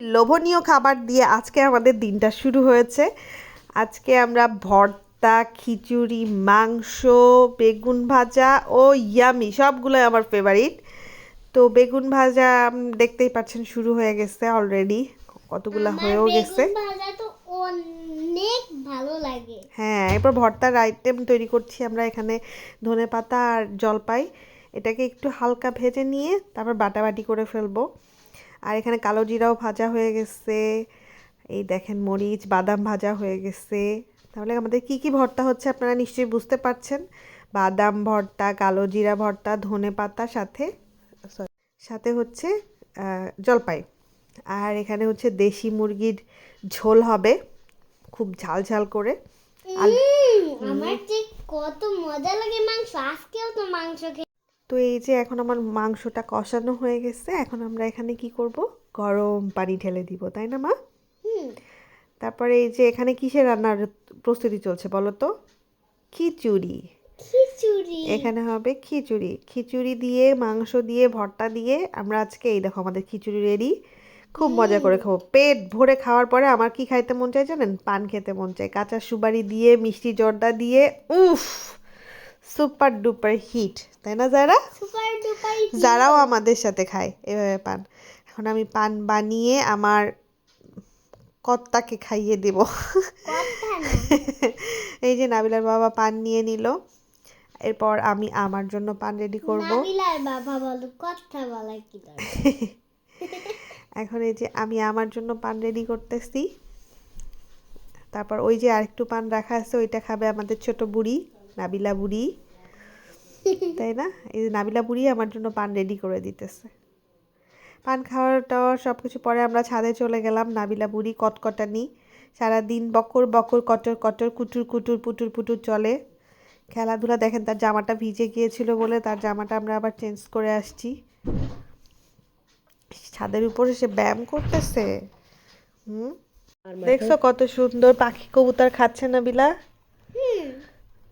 লোভনীয় খাবার দিয়ে আজকে আমাদের দিনটা শুরু হয়েছে। আজকে আমরা ভর্তা খিচুড়ি মাংস বেগুন ভাজা ও ইয়ামি সবগুলোই আমার ফেভারিট তো বেগুন ভাজা দেখতেই পাচ্ছেন শুরু হয়ে গেছে অলরেডি কতগুলা হয়েও গেছে। অনেক ভালো লাগে। হ্যাঁ এরপর ভর্তার আইটেম তৈরি করছি আমরা এখানে ধনে পাতা আর জলপাই। এটাকে একটু হালকা ভেজে নিয়ে তারপর বাটাবাটি করে ফেলব। আর এখানে কালো জিরাও ভাজা হয়ে গেছে। এই দেখেন মরিচ বাদাম ভাজা হয়ে গেছে। তাহলে আমাদের কি কি ভর্তা হচ্ছে আপনারা নিশ্চয়ই বুঝতে পারছেন। বাদাম ভর্তা কালো জিরা ভর্তা ধনে পাতা সাথে সাথে হচ্ছে জলপাই। আর এখানে হচ্ছে দেশি মুরগির ঝোল হবে খুব ঝাল ঝাল করে। আমার যে কত মজা লাগে মাংস আজকেও তো মাংস খেয়ে তো এই যে এখন আমার মাংসটা কষানো হয়ে গেছে এখন আমরা এখানে কি করব? গরম পানি ঢেলে দিব তাই না মা? হুম। তারপরে এই যে এখানে কিসের রান্নার প্রস্তুতি চলছে বলো তো? খিচুড়ি। খিচুড়ি। এখানে হবে খিচুড়ি। খিচুড়ি দিয়ে মাংস দিয়ে ভর্তা দিয়ে আমরা আজকে এই দেখো আমাদের খিচুড়ি রেডি। খুব মজা করে খাব। পেট ভরে খাওয়ার পরে আমার কি খাইতে মন চায় জানেন? পান খেতে মন চায়। কাঁচা সুবারি দিয়ে মিষ্টি জর্দা দিয়ে উফ! সুপার ডুপার হিট তাই না যারা? যারাও আমাদের সাথে খায় এভাবে পান। এখন আমি পান বানিয়ে আমার কর্তাকে খাইয়ে দেব। এই যে নাবিলার বাবা পান নিয়ে নিল। এরপর আমি আমার জন্য পান রেডি করব। এখন এই যে আমি আমার জন্য পান রেডি করতেছি। তারপর ওই যে আরেকটু পান রাখা আছে ওইটা খাবে আমাদের ছোট বুড়ি। নাবিলা বুড়ি। তাই না? এই নাবিলা বুড়ি আমার জন্য পান রেডি করে দিতেছে। পান খাওয়ার টাওয়ার সব কিছু পরে আমরা ছাদে চলে গেলাম নাবিলা বুড়ি কটকটানি। সারাদিন বকর বকর কটর কটর কুটুর কুটুর পুটুর পুটুর চলে। খেলাধুলা দেখেন তার জামাটা ভিজে গিয়েছিল বলে তার জামাটা আমরা আবার চেঞ্জ করে আসছি। ছাদের উপরে সে ব্যায়াম করতেছে। হুম? দেখছ কত সুন্দর পাখি কবুতর খাচ্ছে না বিলা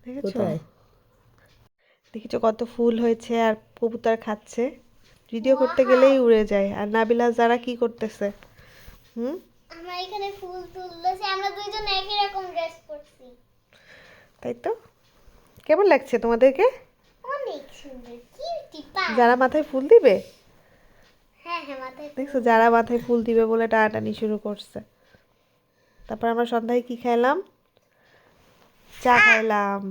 দেখেছ? দেখেছ কত ফুল হয়েছে আর কবুতর খাচ্ছে। ভিডিও করতে গেলেই উড়ে যায়। আর নাবিলা যারা কি করতেছে? হুম? আমরা এখানে ফুল তুলতেছি আমরা দুইজন একই রকম ড্রেস পরছি। তাই তো? কেমন লাগছে তোমাদেরকে? অনেক সুন্দর কিউটি যারা মাথায় ফুল দিবে? হ্যাঁ হ্যাঁ মাথায় দেখছ যারা মাথায় ফুল দিবে বলে টানাটানি শুরু করছে। তারপর আমরা সন্ধ্যায় কি খাইলাম চা খাইলাম।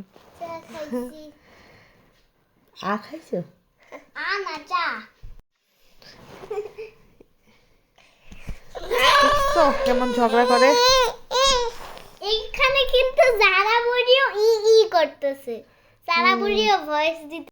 চা খাইছি। আ খাইছো? আ না চা। কেমন ঝগড়া করে? এইখানে কিন্তু যারা বুড়িও ই ই করতেছে। জারা বুড়িও ভয়েস দিতে